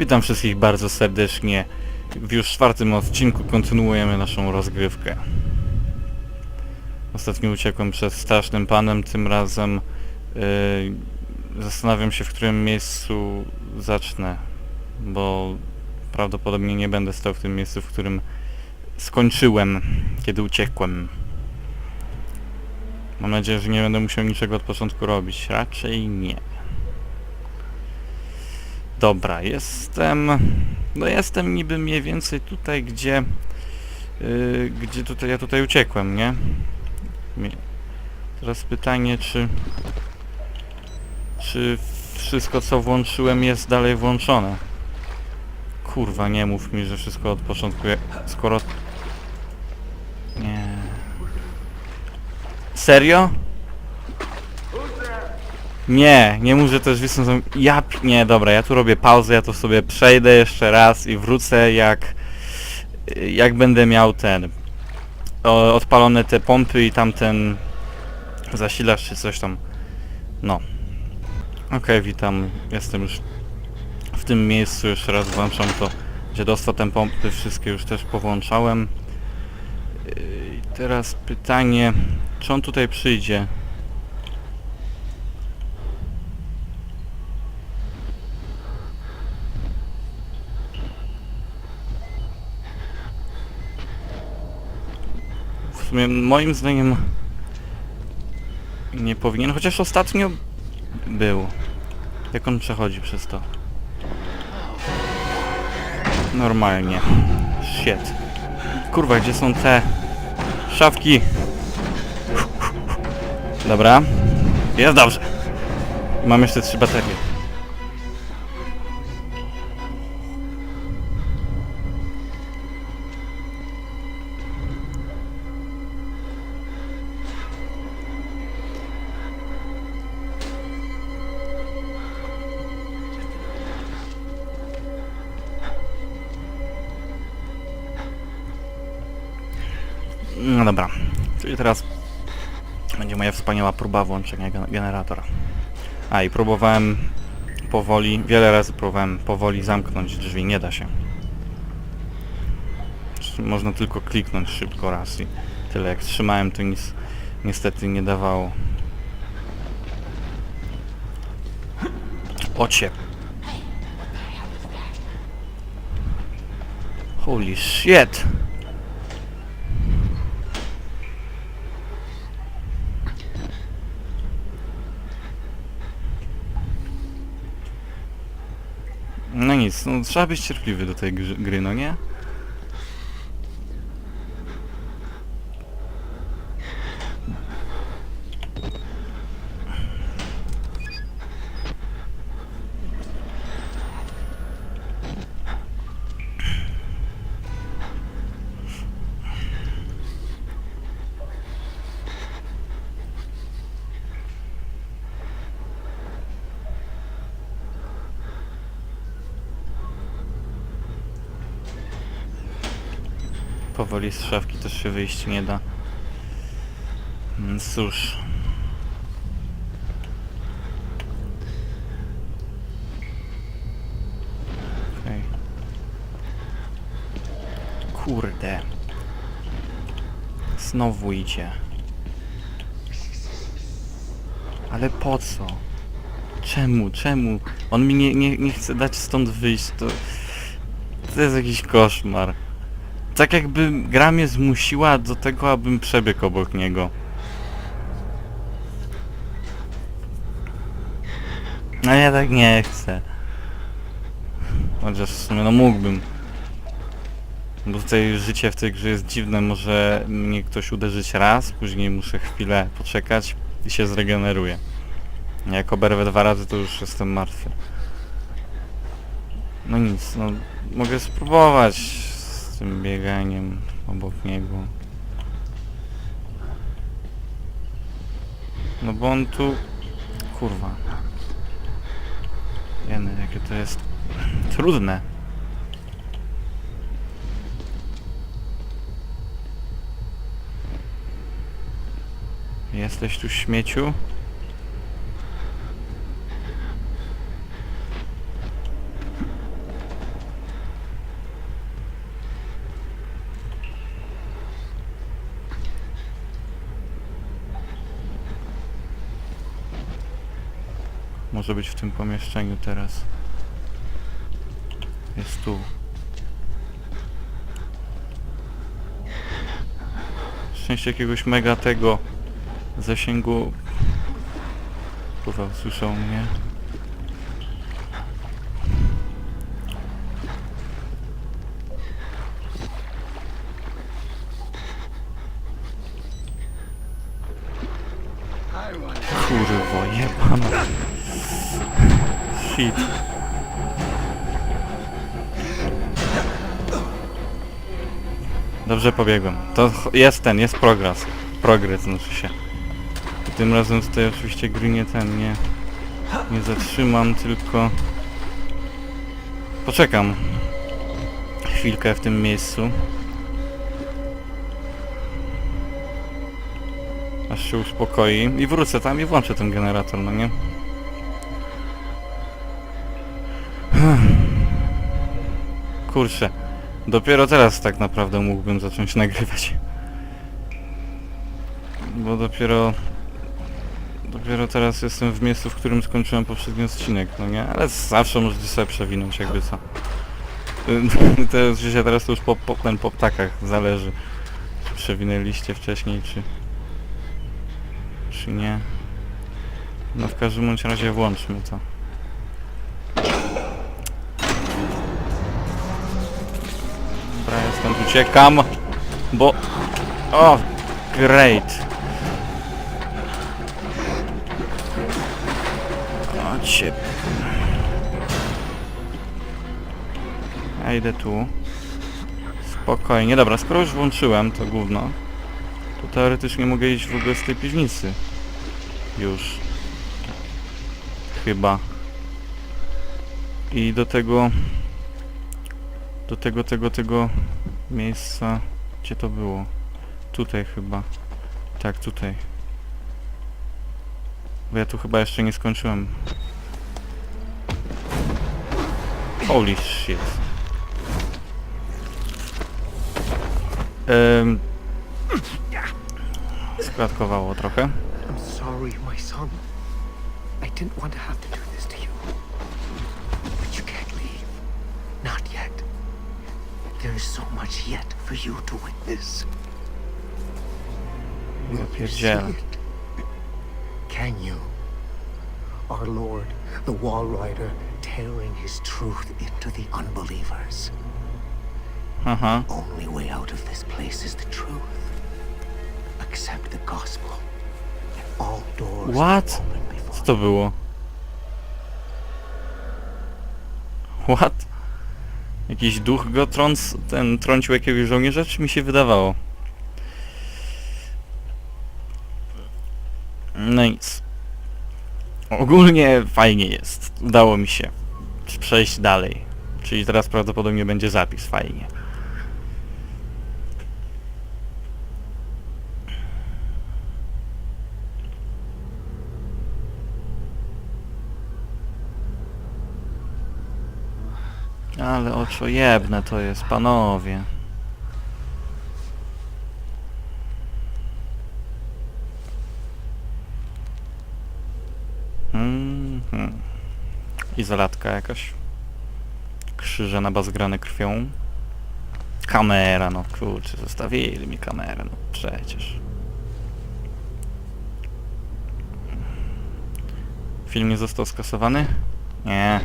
Witam wszystkich bardzo serdecznie. W już czwartym odcinku kontynuujemy naszą rozgrywkę. Ostatnio uciekłem przed strasznym panem, tym razem yy, zastanawiam się w którym miejscu zacznę, bo prawdopodobnie nie będę stał w tym miejscu, w którym skończyłem, kiedy uciekłem. Mam nadzieję, że nie będę musiał niczego od początku robić. Raczej nie. Dobra, jestem... No jestem niby mniej więcej tutaj, gdzie... Yy, gdzie tutaj ja tutaj uciekłem, nie? Teraz pytanie, czy... Czy wszystko co włączyłem jest dalej włączone? Kurwa, nie mów mi, że wszystko od początku... Skoro... Nie... Serio? Nie, nie mów, że to jest Ja... Nie, dobra, ja tu robię pauzę, ja to sobie przejdę jeszcze raz i wrócę jak... Jak będę miał ten... O, odpalone te pompy i tamten... Zasilacz czy coś tam. No. Okej, witam. Jestem już w tym miejscu. Jeszcze raz włączam to. Dziadostwo, te pompy wszystkie już też powłączałem. I teraz pytanie, czy on tutaj przyjdzie? Sumie moim zdaniem nie powinien, chociaż ostatnio był. Jak on przechodzi przez to? Normalnie. Shit. Kurwa, gdzie są te szafki? Dobra. Jest dobrze. Mam jeszcze trzy baterie. Dobra. Czyli teraz będzie moja wspaniała próba włączenia gen- generatora. A i próbowałem powoli, wiele razy próbowałem powoli zamknąć drzwi, nie da się. Można tylko kliknąć szybko raz i tyle. Jak trzymałem to nic niestety nie dawało. Ocie. Holy shit! No nic, no trzeba być cierpliwy do tej gry, no nie? Powoli z szafki też się wyjść nie da. Mm, Cóż. Okej. Kurde. Znowu idzie. Ale po co? Czemu? Czemu? On mi nie, nie, nie chce dać stąd wyjść, to... To jest jakiś koszmar. Tak jakby gra mnie zmusiła do tego, abym przebiegł obok niego. No ja tak nie chcę. Chociaż w sumie no mógłbym. Bo tutaj życie w tej grze jest dziwne, może mnie ktoś uderzyć raz, później muszę chwilę poczekać i się zregeneruje. Jak oberwę dwa razy, to już jestem martwy. No nic, no mogę spróbować tym bieganiem obok niego. No bo on tu... Kurwa. Jeny, jakie to jest trudne. Jesteś tu śmieciu? Być w tym pomieszczeniu teraz. Jest tu. Szczęście jakiegoś mega tego zasięgu. Kurwa, słyszał mnie. Shit. Dobrze pobiegłem. To jest ten, jest progres. Progres znaczy się. Tym razem tutaj oczywiście gry nie ten, nie, nie zatrzymam, tylko poczekam chwilkę w tym miejscu. Aż się uspokoi i wrócę tam i włączę ten generator, no nie? Kurczę. Dopiero teraz tak naprawdę mógłbym zacząć nagrywać. Bo dopiero... Dopiero teraz jestem w miejscu, w którym skończyłem poprzedni odcinek, no nie? Ale zawsze możecie sobie przewinąć, jakby co. Że się teraz to już po, po, ten, po ptakach zależy. Czy przewinęliście wcześniej, czy... Czy nie. No w każdym bądź razie włączmy to. Uciekam, bo... O, great. O, cię... Ja idę tu. Spokojnie, dobra, skoro już włączyłem to gówno, to teoretycznie mogę iść w ogóle z tej piwnicy. Już. Chyba. I do tego... Do tego, tego, tego miejsca... Gdzie to było? Tutaj chyba. Tak, tutaj. Bo ja tu chyba jeszcze nie skończyłem. Holy shit. Ym, sklatkowało trochę. I'm sorry, my son. I didn't want to have to do So much yet for you to witness. Will you see it? Can you? Our Lord, the Wall Rider, tearing his truth into the unbelievers. Uh-huh. Aha. Only way out of this place is the truth. Accept the gospel, and all doors What? will open before Co to było? What? Jakiś duch go trąc, ten trącił jakiegoś żołnierza, czy mi się wydawało? No nic. Ogólnie fajnie jest. Udało mi się przejść dalej. Czyli teraz prawdopodobnie będzie zapis, fajnie. Ale oczojebne to jest, panowie. Mhm. Izolatka jakaś. Krzyże na bazgrane krwią. Kamera, no kurczę, zostawili mi kamerę, no przecież. Film nie został skasowany? Nie.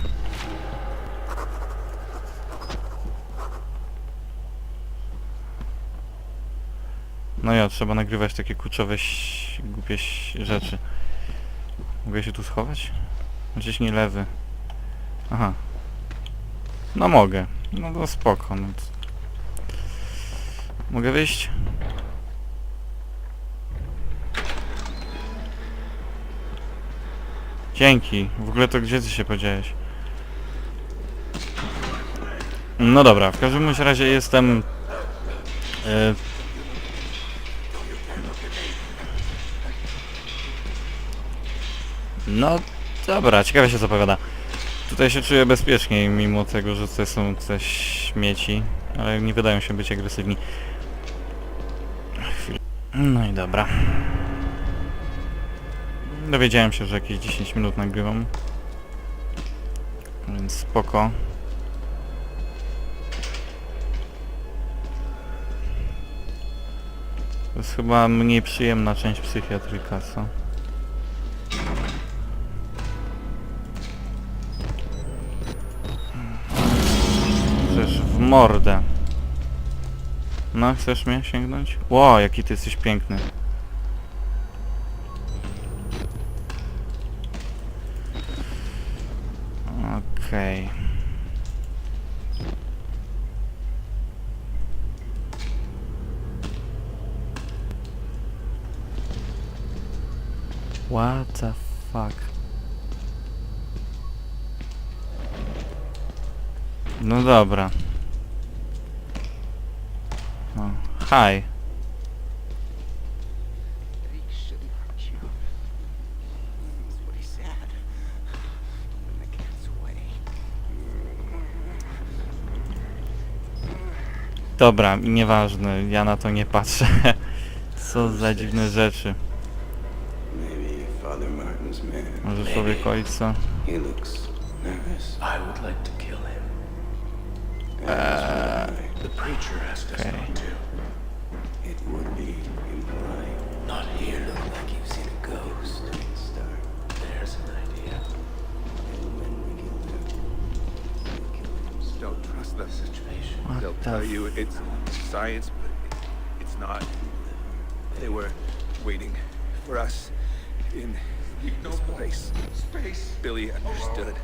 No ja, trzeba nagrywać takie kurczowe, ś- głupie rzeczy. Mogę się tu schować? Gdzieś nie lewy. Aha. No mogę. No to spoko. No to... Mogę wyjść? Dzięki. W ogóle to gdzie ty się podziałeś? No dobra, w każdym razie jestem... e, No dobra, ciekawe się zapowiada. Tutaj się czuję bezpieczniej, mimo tego, że tutaj są te śmieci, ale nie wydają się być agresywni. No i dobra. Dowiedziałem się, że jakieś 10 minut nagrywam. Więc spoko. To jest chyba mniej przyjemna część psychiatryka, co? Mordę. No, chcesz mnie sięgnąć? Ło, jaki ty jesteś piękny. Okej. What the fuck? No dobra. O, hi. He shouldn't hurt you. That's what he said. In the cat's way. Dobra, nieważne, ja na to nie patrzę. Co za dziwne rzeczy. Maybe Father Martin's man. Może człowiek ojca? He looks nervous. I would like to kill him. The preacher asked us okay. not to. It would be impolite. Not here. Look like you've seen a ghost. Start. There's an idea. And when we kill him, we kill him. Don't trust the situation. What They'll the tell you it's science, but it's not. They were waiting for us in this place. Space. Billy understood.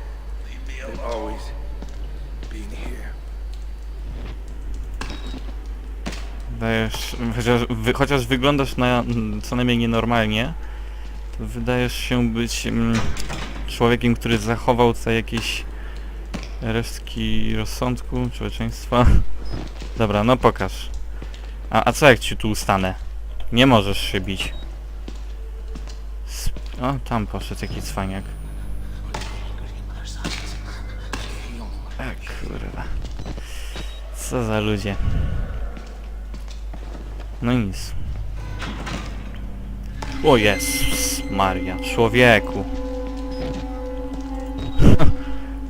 They've always Wydajesz, chociaż, wy, chociaż wyglądasz na co najmniej nienormalnie, to wydajesz się być mm, człowiekiem, który zachował tutaj jakieś resztki rozsądku, człowieczeństwa. Dobra, no pokaż. A, a co jak ci tu ustanę? Nie możesz się bić. Sp o, tam poszedł jakiś cwaniak. A kurwa. Co za ludzie. No nic. O Jezus Maria, człowieku.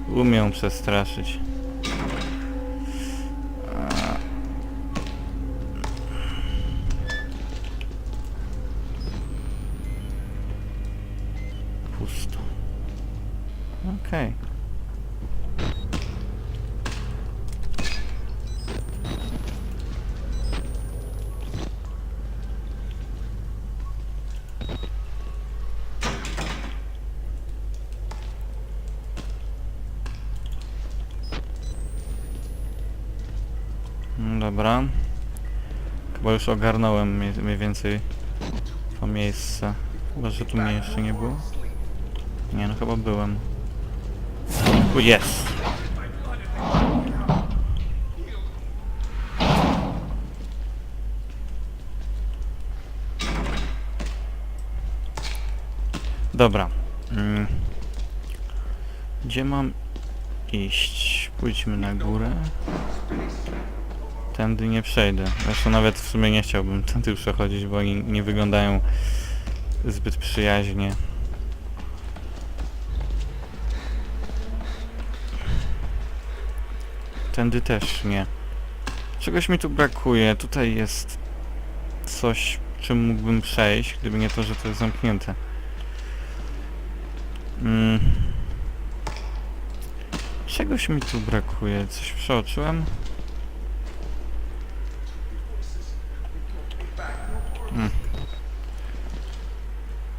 Umią przestraszyć. Chyba już ogarnąłem mniej, więcej to miejsce. Chyba, że tu mnie jeszcze nie było. Nie, no chyba byłem. O, jest! Dobra. Mm. Gdzie mam iść? Pójdźmy na górę. Tędy nie przejdę. Zresztą nawet w sumie nie chciałbym tędy przechodzić, bo oni nie wyglądają zbyt przyjaźnie. Tędy też nie. Czegoś mi tu brakuje. Tutaj jest coś, czym mógłbym przejść, gdyby nie to, że to jest zamknięte. Mm. Czegoś mi tu brakuje. Coś przeoczyłem? Mm.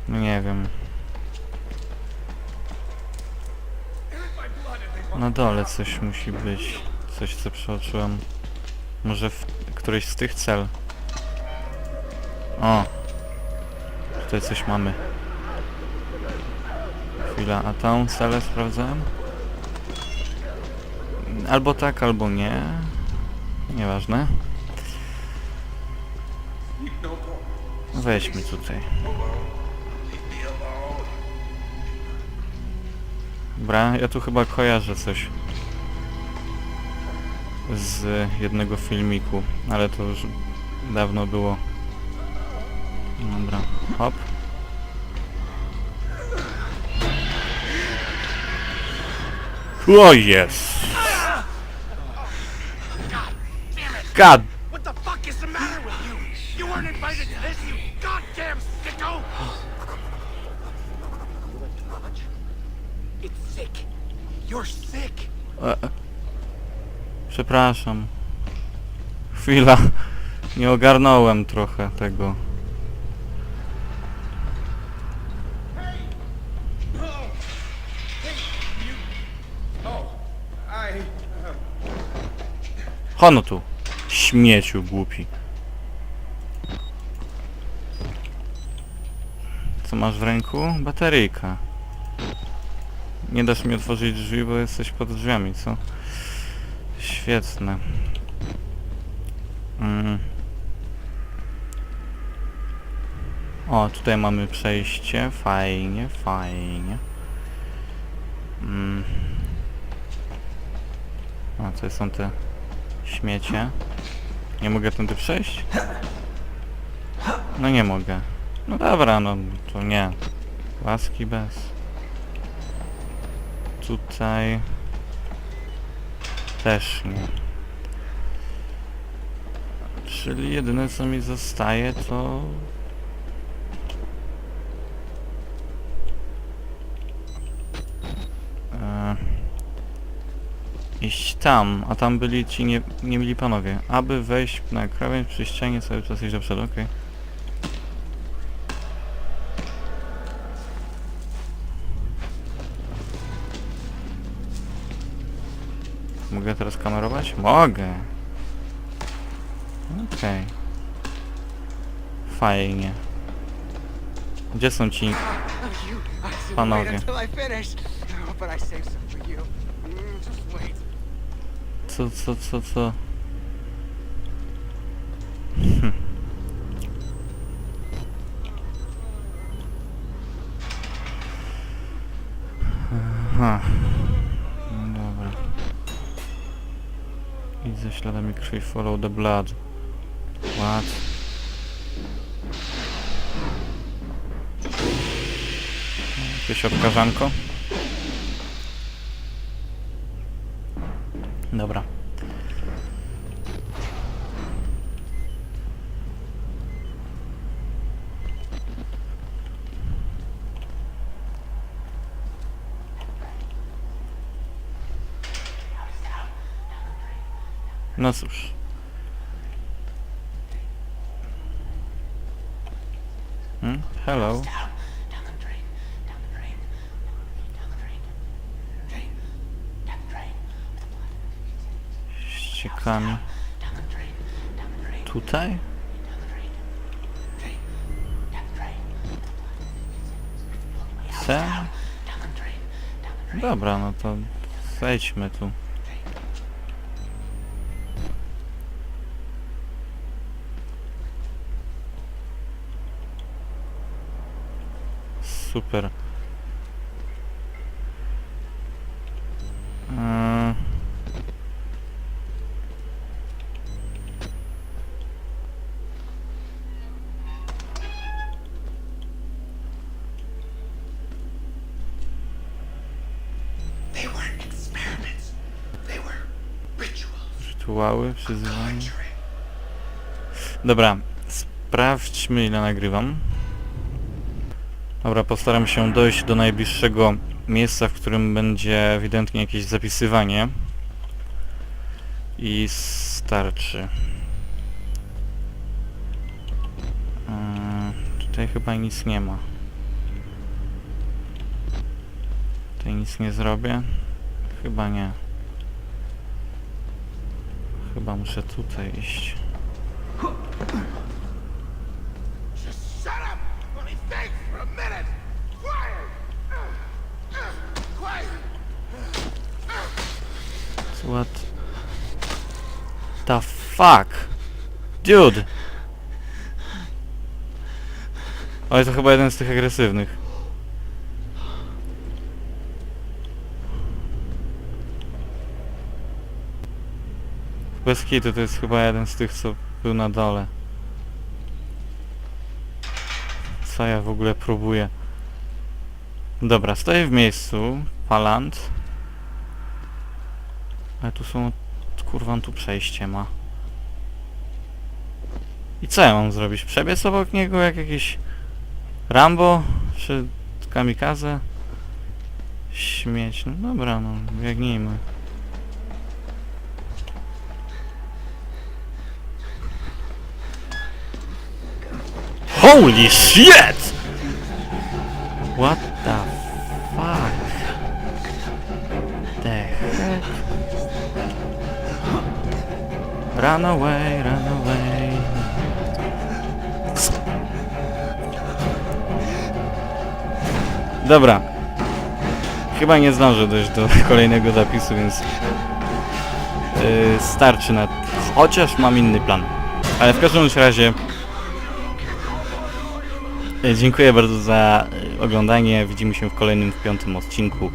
No nie wiem. Na dole coś musi być. Coś co przeoczyłem. Może w którejś z tych cel. O! Tutaj coś mamy. Chwila, a tą celę sprawdzałem? Albo tak, albo nie. Nieważne. Weźmy tutaj. Dobra, ja tu chyba kojarzę coś z jednego filmiku, ale to już dawno było. Dobra, hop. O jest! God! What the fuck is the matter with you? You weren't invited to this, you goddamn sicko! Sick. E, Przepraszam. Chwila. Nie ogarnąłem trochę tego. Hono tu. Śmieciu głupi. Co masz w ręku? Bateryjka. Nie dasz mi otworzyć drzwi, bo jesteś pod drzwiami, co? Świetne. Mm. O, tutaj mamy przejście. Fajnie, fajnie. Mm. A, co są te śmiecie? Nie mogę tędy przejść? No nie mogę. No dobra, no to nie. Łaski bez. Tutaj... Też nie. Czyli jedyne co mi zostaje to... E, iść tam, a tam byli ci nie, nie mili panowie. Aby wejść na krawędź przy ścianie cały czas iść do przodu, okej. Mogę teraz kamerować? Mogę. Okej. Fajnie. Gdzie są ci You, I Panowie. wait until krwi, follow the blood. What? Jakieś obkażanko? Dobra. No cóż. Hmm? Hello. Down the drain. Down the drain. Down the drain. Drain. Down the drain. Ściekami. Down the drain. Down the drain. Tutaj? Down the drain. Drain. Down the drain. C? Down the drain. Down the drain. Dobra, no to zejdźmy tu. Super. Eee, rytuały, przyzywanie. Dobra, sprawdźmy ile nagrywam. Dobra, postaram się dojść do najbliższego miejsca, w którym będzie ewidentnie jakieś zapisywanie. I starczy. Yy, tutaj chyba nic nie ma. Tutaj nic nie zrobię? Chyba nie. Chyba muszę tutaj iść. Fuck? Dude! Ale to chyba jeden z tych agresywnych. Bez kitu to jest chyba jeden z tych, co był na dole. Co ja w ogóle próbuję? Dobra, stoję w miejscu. Palant. Ale tu są... Kurwa, tu przejście ma. I co ja mam zrobić? Przebiec obok niego jak jakiś... Rambo? Czy kamikaze? Śmieć. No dobra, no, biegnijmy. Holy shit! What the fuck? The heck? Run away, run Dobra. Chyba nie zdążę dojść do kolejnego zapisu, więc yy, starczy na... Chociaż mam inny plan. Ale w każdym razie yy, dziękuję bardzo za yy, oglądanie. Widzimy się w kolejnym, w piątym odcinku.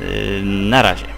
Yy, na razie.